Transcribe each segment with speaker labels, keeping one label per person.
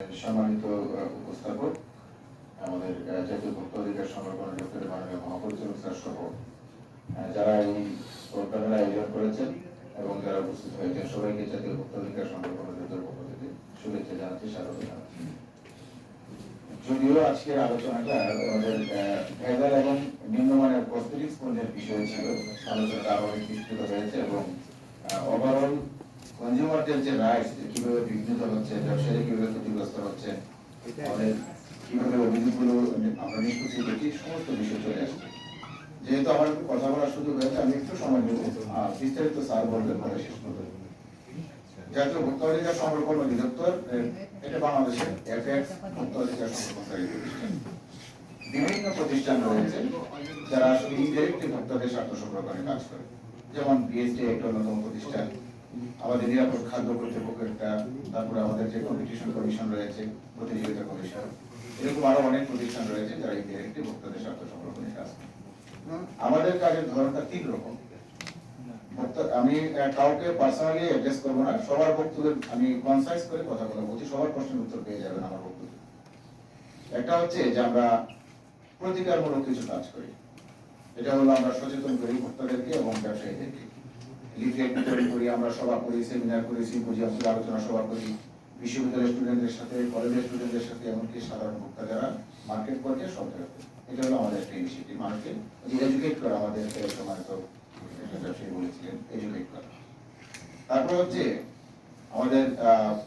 Speaker 1: সম্মানিত উপস্থাপক, আমাদের জাতীয় ভোক্তা অধিকার সংরক্ষণ দপ্তরের মাননীয় মহাপরিচালক স্যার সহ যারা এই প্রোগ্রামের আয়োজন করেছেন এবং যারা উপস্থিত হয়েছেন, সবাইকে জাতীয় ভোক্তা অধিকার সংরক্ষণ দপ্তরের পক্ষ থেকে শুভেচ্ছা জানাচ্ছি, স্বাগত জানাচ্ছি। যদিও আজকের আলোচনাটা আমাদের ভেজাল এবং নিম্নমানের কসমেটিক্স পণ্যের বিষয় ছিল, আলোচনাটা আরও বিস্তৃত হয়েছে এবং ওভারঅল কনজিউমারদের যে রাইটস কীভাবে বিঘ্নিত হচ্ছে ব্যবসায়ী কীভাবে ক্ষতিগ্রস্ত হচ্ছে আমাদের কীভাবে অভিযোগগুলো আমরা নিষ্পত্তি করছি সমস্ত বিষয় চলে আসছে। যেহেতু আমার একটু কথা বলার সুযোগ হয়েছে আমি একটু সময় নেব। বিস্তারিত স্যার বলবেন পরে শেষ করবেন জাতীয় ভোক্তা অধিকার সংরক্ষণ অধিদপ্তর এটা বাংলাদেশের এফএক্স ভোক্তা অধিকার সংরক্ষণকারী প্রতিষ্ঠান বিভিন্ন প্রতিষ্ঠান রয়েছে যারা আসলে ইনডাইরেক্টলি ভোক্তাদের স্বার্থ সংরক্ষণে কাজ করে। যেমন বিএসডি একটা অন্যতম প্রতিষ্ঠান। আমাদের নিরাপদ খাদ্য কর্তৃপক্ষ একটা তারপরে আমাদের যে কম্পিটিশন কমিশন রয়েছে, প্রতিযোগিতা কমিশন এরকম আরও অনেক প্রতিষ্ঠান রয়েছে যারা ইনডাইরেক্টলি ভোক্তাদের স্বার্থ সংরক্ষণে কাজ আমাদের কাজের ধরনটা তিন রকম। আমি কাউকে পার্সোনালি অ্যাড্রেস করব না, সবার বক্তব্যের আমি কনসাইজ করে কথাগুলো বলছি সবার প্রশ্নের উত্তর পেয়ে যাবেন আমার বক্তব্য। একটা হচ্ছে যে আমরা প্রতিকারমূলক কিছু কাজ করি। এটা হলো আমরা সচেতন করি ভোক্তাদেরকে এবং ব্যবসায়ীদেরকে। লিফলেট বিতরণ করি, আমরা সভা করি সেমিনার করি সিম্পোজিয়াম করি, আলোচনা সভা করি। বিশ্ববিদ্যালয়ের স্টুডেন্টদের সাথে কলেজের স্টুডেন্টদের সাথে, এমনকি সাধারণ ভোক্তা যারা মার্কেট পর্যায়ে সব জায়গাতে এটা হলো আমাদের একটা ইনিশিয়েটিভ মানুষকে এডুকেট করা, আমাদের সময় তো বলেছিলেন এডুকেট করা। তারপর হচ্ছে আমাদের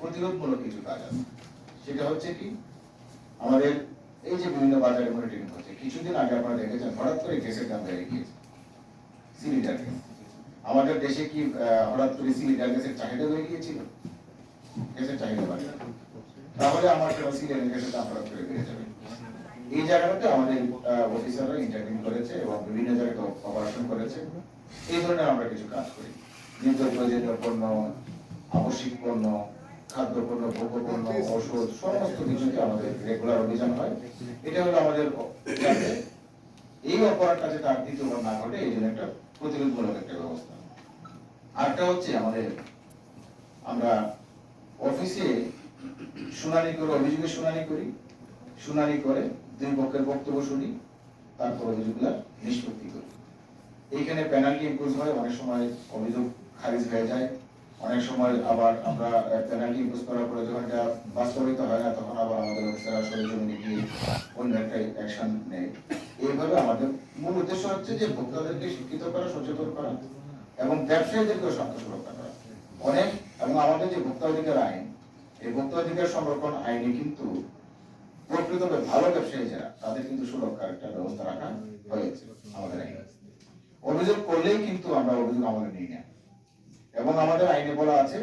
Speaker 1: প্রতিরোধমূলক কিছু কাজ আছে। সেটা হচ্ছে কি, আমাদের এই যে বিভিন্ন বাজারে মনিটরিং হচ্ছে, কিছুদিন আগে আপনারা দেখেছেন, হঠাৎ করে গ্যাসের দাম বেড়ে গিয়েছে। সিলিন্ডার গ্যাস আমাদের দেশে কি হঠাৎ করে সিলিন্ডার গ্যাসের চাহিদা হয়ে গিয়েছিল? গ্যাসের চাহিদা বাড়ে। তাহলে আমার সিলিন্ডার গ্যাসের দাম হঠাৎ করে বেড়ে যাবে এই জায়গাটাতে আমাদের অফিসাররা ইন্টারভিউ করেছে এবং বিভিন্ন জায়গায় অপারেশন করেছে। এই ধরনের আমরা কিছু কাজ করি। নিত্য প্রয়োজনীয় পণ্য, আবশ্যিক পণ্য খাদ্য পণ্য ভোগ্য পণ্য ওষুধ সমস্ত কিছুতে আমাদের রেগুলার অভিযান হয়। এটা হলো আমাদের এই অপরাধটা যাতে আর দ্বিতীয়বার না ঘটে, এই জন্য একটা প্রতিরোধমূলক একটা ব্যবস্থা। আরেকটা হচ্ছে আমাদের, আমরা অফিসে শুনানি করে অভিযোগের শুনানি করি, শুনানি করে দুই পক্ষের বক্তব্য শুনি, তারপর অভিযোগগুলা নিষ্পত্তি করি। এইখানে পেনাল্টি ইম্পোজ হয়, অনেক সময় অভিযোগ খারিজ হয়ে যায়, অনেক সময় আবার আমরা পেনাল্টি ইম্পোজ করার পরে যখন এটা বাস্তবায়িত হয় না, তখন আবার আমাদের অফিসাররা সরেজমিনে গিয়ে অন্য একটা অ্যাকশন নেয়। এইভাবে আমাদের মূল উদ্দেশ্য হচ্ছে যে ভোক্তাদেরকে শিক্ষিত করা, সচেতন করা। এবং ব্যবসায়ীদেরকেও স্বার্থ সুরক্ষা করা অনেক এবং আমাদের যে ভোক্তা অধিকার আইন, এই ভোক্তা অধিকার সংরক্ষণ আইনে কিন্তু প্রকৃতভাবে ভালো ব্যবসায়ী যারা, তাদের কিন্তু সুরক্ষার একটা ব্যবস্থা রাখা হয়েছে আমাদের আইনে। অভিযোগ করলেই কিন্তু আমরা অভিযোগ আমলে নিই না। এবং আমাদের আইনে বলা আছে,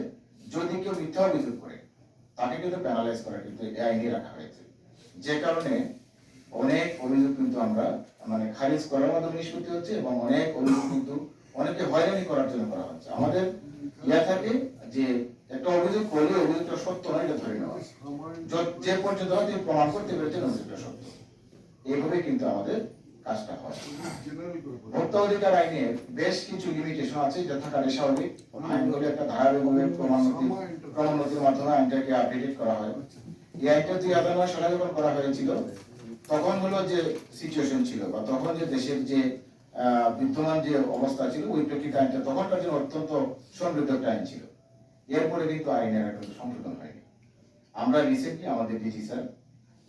Speaker 1: যদি কেউ মিথ্যা অভিযোগ করে, তাকে কিন্তু প্যানালাইজ করা কিন্তু এই আইনে রাখা হয়েছে। যে কারণে অনেক অভিযোগ কিন্তু আমরা মানে খারিজ করার মাধ্যমে নিষ্পত্তি হচ্ছে এবং অনেক অভিযোগ কিন্তু অনেকে হয়রানি করার জন্য করা হচ্ছে। আমাদের ইয়া থাকে যে একটা অভিযোগ করলে অভিযোগটা সত্য নয় এটা ধরে নেওয়া যে পর্যন্ত হয়তো প্রমাণ করতে পেরেছেন অভিযোগটা সত্য। এইভাবে কিন্তু আমাদের কাজটা হয়। ভোক্তা অধিকার আইনে বেশ কিছু লিমিটেশন আছে, যথাকালে স্বাভাবিক। আইনগুলো একটা ধারাবাহিকভাবে ক্রমান্বতি ক্রমোন্নতির মাধ্যমে আইনটাকে আপডেটেড করা হয়। এই আইনটা দুই হাজার নয় সালে যখন করা হয়েছিল, তখন হলো যে সিচুয়েশন ছিল বা তখন যে দেশের যে বিদ্যমান যে অবস্থা ছিল, ওই প্রেক্ষিতে আইনটা তখনকার জন্য অত্যন্ত সমৃদ্ধ একটা আইন ছিল। এরপরে কিন্তু আইনের একটা সংশোধন হয়নি। আমরা রিসেন্টলি আমাদের ডিজি স্যার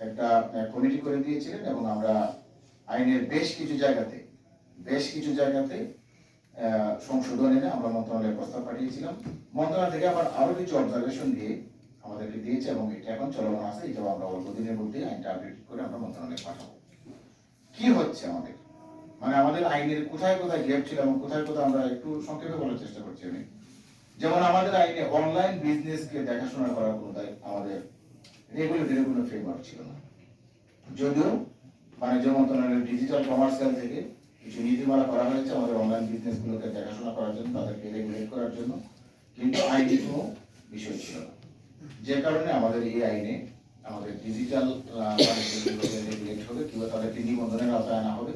Speaker 1: একটা কমিটি করে দিয়েছিলেন এবং আমরা আইনের বেশ কিছু জায়গাতে, বেশ কিছু জায়গাতে সংশোধন এনে আমরা মন্ত্রণালয়ে প্রস্তাব পাঠিয়েছিলাম। মন্ত্রণালয় থেকে আবার আরও কিছু অবজারভেশন দিয়ে আমাদেরকে দিয়েছে এবং এটা এখন চলমান আছে, এটাও আমরা অল্প দিনের মধ্যে আইনটা আপডেট করে আমরা মন্ত্রণালয়ে পাঠাবো। কি হচ্ছে আমাদের? মানে আমাদের আইনের কোথায় কোথায় গ্যাপ ছিল এবং কোথায় কোথায় আমরা একটু সংক্ষেপে বলার চেষ্টা করছি আমি। যেমন আমাদের আইনে অনলাইন বিজনেসকে দেখাশোনা করার কোনো আমাদের রেগুলেটরি কোনো ফ্রেমওয়ার্ক ছিল না। যদিও বাণিজ্য মন্ত্রণালয়ের ডিজিটাল কমার্সিয়াল থেকে কিছু নীতিমালা করা হয়েছে আমাদের অনলাইন বিজনেস গুলোকে দেখাশোনা করার জন্য, তাদেরকে রেগুলেট করার জন্য, কিন্তু আইনি কোনো বিষয় ছিল না। যে কারণে আমাদের এই আইনে আমাদের ডিজিটাল হবে কীভাবে তাদেরকে নিবন্ধনের আওতায় আনা হবে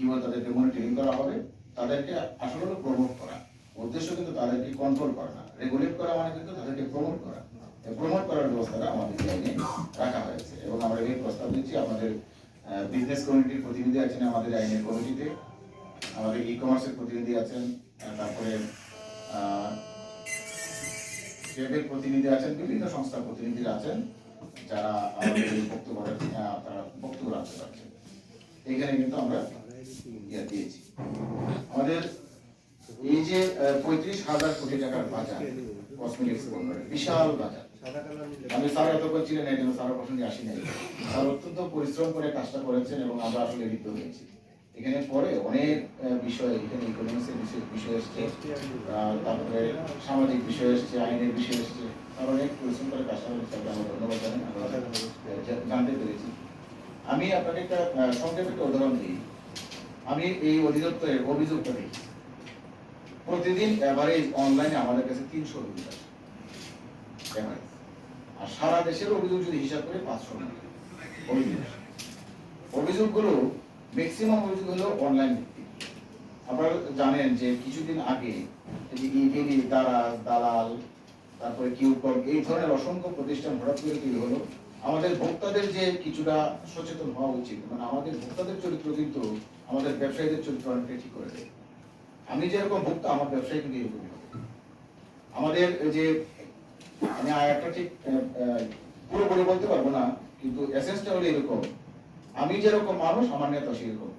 Speaker 1: কীভাবে তাদেরকে মনিটরিং করা হবে, তাদেরকে আসলে হলো প্রমোট করা। উদ্দেশ্য কিন্তু তাদেরকে কন্ট্রোল করা না। রেগুলেট করা মানে কিন্তু তাদেরকে প্রমোট করা। প্রমোট করার ব্যবস্থাটা আমাদের আইনে রাখা হয়েছে এবং আমরা এই প্রস্তাব দিচ্ছি। আমাদের বিজনেস কমিটির প্রতিনিধি আছেন আমাদের আইনের কমিটিতে আমাদের ই কমার্সের প্রতিনিধি আছেন তারপরে ট্রেডের প্রতিনিধি আছেন, বিভিন্ন সংস্থার প্রতিনিধিরা আছেন, যারা আমাদের বক্তব্য তারা বক্তব্য রাখতে পারছেন। এখানে কিন্তু আমরা দিয়েছি। আমাদের এই যে পঁয়ত্রিশ হাজার কোটি টাকার বাজার কসমেটিক্স বিশাল বাজার। আমি স্যার এতক্ষণ ছিলেন এই জন্য স্যারের প্রসঙ্গে আসি নাই। স্যার অত্যন্ত পরিশ্রম করে কাজটা করেছেন এবং আমরা আসলে লিপ্ত হয়েছি। এখানে পরে অনেক বিষয়, এখানে ইকোনমিক্সের বিষয় বিষয় এসছে তারপরে সামাজিক বিষয় এসছে, আইনের বিষয় এসছে। স্যার অনেক পরিশ্রম করে কাজটা করেছে আমরা ধন্যবাদ জানাই। জানতে পেরেছি। আমি আপনাকে একটা সংক্ষেপে একটা উদাহরণ দিই। আমি এই অধিদপ্তরের অভিযোগটা দেখি প্রতিদিন অ্যাভারেজ অনলাইনে আমাদের কাছে তিনশো অভিযোগ আসে। আর সারা দেশের অভিযোগ যদি হিসাব করে পাঁচশো অভিযোগ। অভিযোগগুলো ম্যাক্সিমাম অভিযোগ হলো অনলাইন ভিত্তিক। আপনারা জানেন যে কিছুদিন আগে যে দারাজ, দালাল, তারপরে কিউকল এই ধরনের অসংখ্য প্রতিষ্ঠান হঠাৎ করে তৈরি হলো। আমাদের ভোক্তাদের যে কিছুটা সচেতন হওয়া উচিত মানে আমাদের ভোক্তাদের চরিত্র কিন্তু আমাদের ব্যবসায়ীদের চরিত্র অনেকটা ঠিক করে দেয়। আমি যেরকম ভোক্তা আমার ব্যবসায়ী কিন্তু এরকমই হবে। আমাদের যে আমি আয়াতটা ঠিক আহ, পুরোপুরি বলতে পারব না কিন্তু এসেন্সটা হলো এরকম। আমি যেরকম মানুষ আমার নেতা সেরকম।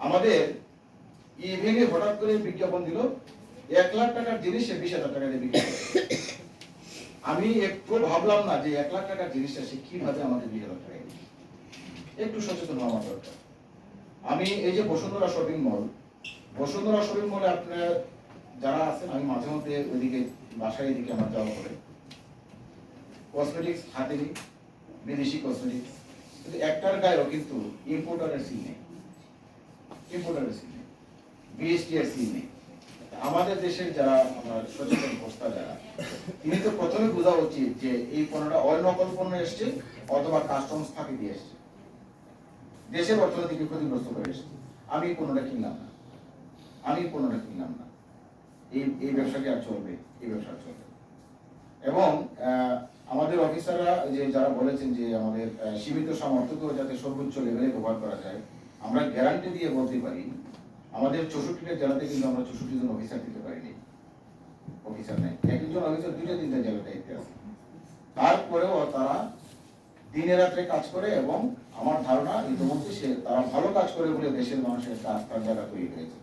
Speaker 1: আমাদের ইভেনে হঠাৎ করে বিজ্ঞাপন দিল এক লাখ টাকার জিনিস বিশ হাজার টাকা দিয়ে বিক্রি আমি একটু ভাবলাম না যে এক লাখ টাকার জিনিসটা সে কীভাবে আমাকে বিশ হাজার টাকা একটু সচেতন হওয়া দরকার। আমি এই যে Bashundhara shopping mall Bashundhara shopping মলে আপনারা যারা আছেন, আমি মাঝে মধ্যে ওইদিকে বাসায় এদিকে আমার যাওয়া পড়ে কসমেটিক্স হাতে নিই বিদেশি কসমেটিক্স কিন্তু একটার গায়েও কিন্তু ইম্পোর্টারের সিল নেই। ইম্পোর্টারের সিল নেই। বিএসটি এর সিল নেই। আমাদের দেশের যারা, আমরা সচেতন প্রস্তাব যারা, তিনি তো প্রথমে বোঝা উচিত যে এই পণ্যটা অনকল পণ্য এসছে, অথবা কাস্টমস ফাঁকি দিয়ে এসছে। দেশের অর্থনীতিকে ক্ষতিগ্রস্ত করে এসছে। আমি পণ্যটা কিনলাম না। আমি পণ্যটা কিনলাম না। এই এই ব্যবসাটি আর চলবে, এই ব্যবসা চলবে এবং আমাদের অফিসাররা যে যারা বলেছেন যে আমাদের সীমিত সামর্থ্যকেও যাতে সর্বোচ্চ লেভেলে ব্যবহার করা যায়, আমরা গ্যারান্টি দিয়ে বলতে পারি, আমাদের চৌষট্টিটা জেলাতে কিন্তু আমরা চৌষট্টি জন অফিসার দিতে পারিনি। অফিসার নেই একজন অফিসার দুইটা তিনটা জেলা দায়িত্বে আছে। তারপরেও তারা দিনে রাত্রে কাজ করে এবং আমার ধারণা ইতিমধ্যে সে তারা ভালো কাজ করে বলে দেশের মানুষের কাজ তার জায়গা তৈরি হয়েছে।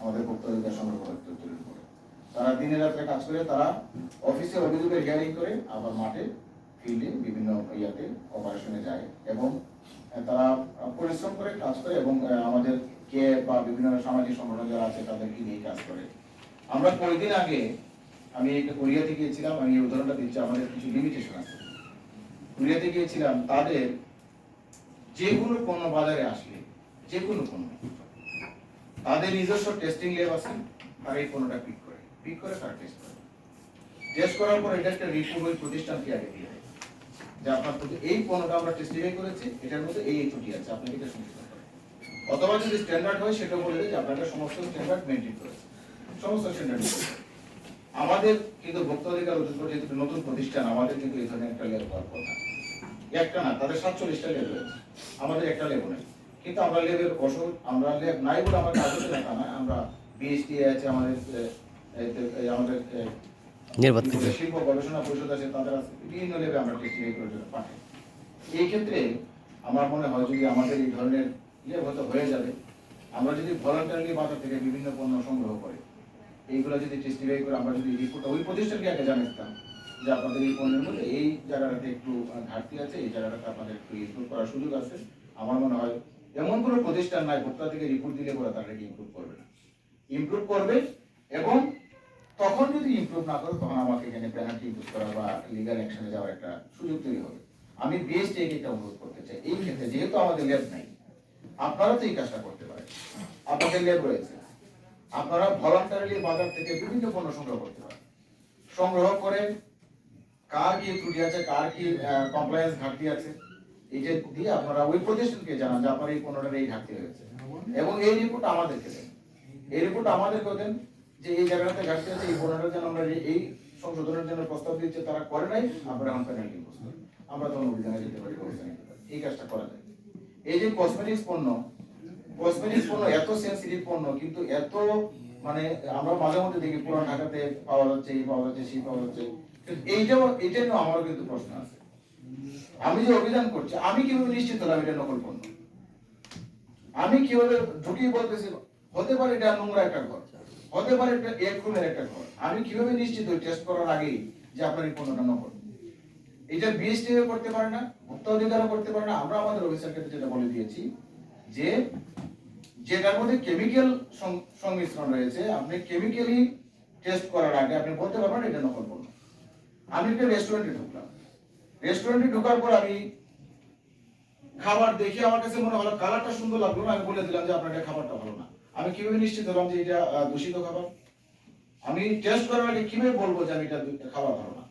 Speaker 1: আমাদের বক্তব্যের সংগ্রহ করতে তৈরি করে। তারা দিনে রাত্রে কাজ করে, তারা অফিসে অভিযোগের হিয়ারিং করে, আবার মাঠে ফিল্ডে বিভিন্ন ইয়াতে অপারেশনে যায় এবং তারা পরিশ্রম করে কাজ করে এবং আমাদের কে বা বিভিন্ন সামাজিক সংগঠন যারা আছে তাদেরকে নিয়ে কাজ করে। আমরা কয়েকদিন আগে আমি একটা কোরিয়াতে গিয়েছিলাম, আমি এই উদাহরণটা দিচ্ছি, আমাদের কিছু লিমিটেশন আছে। কোরিয়াতে গিয়েছিলাম, তাদের যে কোনো পণ্য বাজারে আসলে যে কোনো পণ্য। তাদের নিজস্ব টেস্টিং ল্যাব আছে আর এই পণ্যটা পিক করে। পিক করে তার টেস্ট করে। টেস্ট করার পর এটা একটা রিপোর্ট ওই প্রতিষ্ঠানকে আগে দিয়ে দেয়? যে আপনার এই পণ্যটা আমরা টেস্টিফাই করেছি, এটার মধ্যে এই ত্রুটি আছে, আপনাকে এটা সংশোধন করে অথবা যদি স্ট্যান্ডার্ড হয়, সেটা বলে যে আপনারা সমস্ত স্ট্যান্ডার্ড মেনটেন করেছে সমস্ত স্ট্যান্ডার্ড আমাদের কিন্তু ভোক্তা অধিকার অধিকার যেহেতু নতুন প্রতিষ্ঠান, আমাদের কিন্তু এই ধরনের একটা লেব হওয়ার কথা। একটা না তাদের সাতচল্লিশটা লেব রয়েছে আমাদের একটা লেব নেই। কিন্তু আমরা লেবের ওষুধ আমরা লেব নাই বলে আমার হচ্ছে না। নয় আমরা বিএসটি আছে আমাদের আমাদের। শিল্প গবেষণা পরিষদ আছে তাদের আছে বিভিন্ন লেবে আমরা জন্য পাঠাই। এই ক্ষেত্রে আমার মনে হয় যদি আমাদের এই ধরনের ইয়ে হয়তো হয়ে যাবে আমরা যদি ভলান্টারি বাজার থেকে বিভিন্ন পণ্য সংগ্রহ করি এইগুলো যদি টেস্টিফাই করে আমরা যদি রিপোর্টটা ওই প্রতিষ্ঠানকে আগে জানাতাম যে আপনাদের এই পণ্যের মধ্যে, এই জায়গাটাতে একটু ঘাটতি আছে, এই জায়গাটাতে আপনাদের একটু ইমপ্রুভ করার সুযোগ আছে। আমার মনে হয় এমন কোনো প্রতিষ্ঠান নাই ভোক্তা থেকে রিপোর্ট দিলে পরে তারা ইমপ্রুভ করবে না। ইমপ্রুভ করবে এবং তখন যদি ইমপ্রুভ না করে, তখন আমাকে এখানে পেনাল্টি ইউজ করা বা লিগাল অ্যাকশনে যাওয়ার একটা সুযোগ তৈরি হবে। আমি বিএসটি এটা অনুরোধ করতে চাই। এই ক্ষেত্রে যেহেতু আমাদের ল্যাব নাই, আপনারা তো এই কাজটা করতে পারেন। আপনাদের ল্যাব রয়েছে। আপনারা ভলান্টারিলি বাজার থেকে বিভিন্ন পণ্য সংগ্রহ করতে পারেন। সংগ্রহ করে কার কি ত্রুটি আছে, কার কি কমপ্লায়েন্স ঘাটতি আছে এটা দিয়ে আপনারা ওই প্রতিষ্ঠানকে জানান যে আপনার এই পণ্যটার এই ঘাটতি হয়েছে। এবং এই রিপোর্ট আমাদেরকে দেন। এই রিপোর্ট আমাদেরকে দেন যে এই জায়গাটাতে ঘাটতি আছে, এই পণ্যটা যেন আমরা এই- এই সংশোধনের জন্য প্রস্তাব দিচ্ছে, তারা করে নাই আমরা প্রস্তাব আমরা তখন অভিযানে যেতে পারি এই কাজটা করা যায়। এই যে কসমেটিক্স পণ্য কসমেটিক্স পণ্য এত সেন্সিটিভ পণ্য, কিন্তু এত মানে আমরা মাঝে মধ্যে দেখি পুরান ঢাকাতে পাওয়া যাচ্ছে, এই পাওয়া যাচ্ছে, সেই পাওয়া যাচ্ছে। এইটাও এইটা নিয়েও আমারও কিন্তু প্রশ্ন আছে। আমি যে অভিযান করছি, আমি কীভাবে নিশ্চিত হলাম এটা নকল পণ্য? আমি কীভাবে ঢুকিয়ে বলতেছি, হতে পারে এটা নোংরা একটা ঘর, হতে পারে এটা এক রুমের একটা ঘর। আমি কীভাবে নিশ্চিত হই টেস্ট করার আগেই যে আপনার এই পণ্যটা নকল? এটা বিএসটিও করতে পারে না, ভোক্তা অধিকারও করতে পারে না, আমরা আমাদের অফিসারকে যেটা বলে দিয়েছি যে যেটার মধ্যে কেমিক্যাল সংমিশ্রণ রয়েছে, আপনি কেমিক্যালি টেস্ট করার আগে আপনি বলতে পারবেন এটা নকল পণ্য। আমি একটা রেস্টুরেন্টে ঢুকলাম। রেস্টুরেন্টে ঢোকার পর আমি খাবার দেখে আমার কাছে মনে হলো, কালারটা সুন্দর লাগল না? আমি বলে দিলাম যে, আপনার খাবারটা ভালো না। আমি কীভাবে নিশ্চিত হলাম যে, এটা দূষিত খাবার? আমি টেস্ট করার আগে কীভাবে বলব যে, আমি এটা খাবার ভালো না?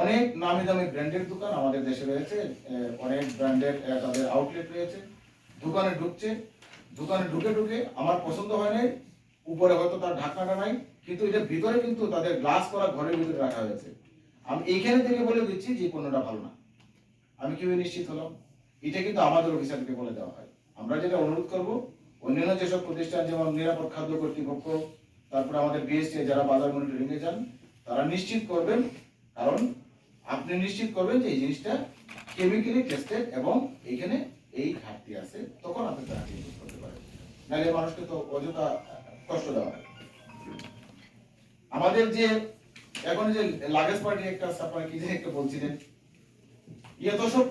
Speaker 1: অনেক নামি দামি ব্র্যান্ডের দোকান আমাদের দেশে রয়েছে অনেক ব্র্যান্ডের তাদের আউটলেট রয়েছে। দোকানে ঢুকছে। দোকানে ঢুকে ঢুকে আমার পছন্দ হয় উপরে হয়তো তার ঢাকনাটা নাই, কিন্তু এটা ভিতরে কিন্তু তাদের গ্লাস করা ঘরের ভিতরে রাখা হয়েছে আমি এইখানে থেকে বলে দিচ্ছি যে পণ্যটা ভালো না। আমি কীভাবে নিশ্চিত হলাম? এটা কিন্তু আমাদের অফিসারকে বলে দেওয়া হয়। আমরা যেটা অনুরোধ করব, অন্যান্য যেসব প্রতিষ্ঠান, যেমন নিরাপদ খাদ্য কর্তৃপক্ষ, তারপরে আমাদের বিএসটি যারা বাজার মনিটরিং এ যান, তারা নিশ্চিত করবেন, কারণ আপনি নিশ্চিত করবেন যে এই জিনিসটা কেমিক্যালি টেস্টেড এবং এখানে এই ঘাটতি আছে, তখন আপনি তারা করতে পারেন। নাহলে মানুষকে তো অযথা কষ্ট দেওয়া আমাদের যে, এখন যে লাগেজ পার্টি একটা আপনারা কি যে একটা বলছিলেন ইয়ে তো সব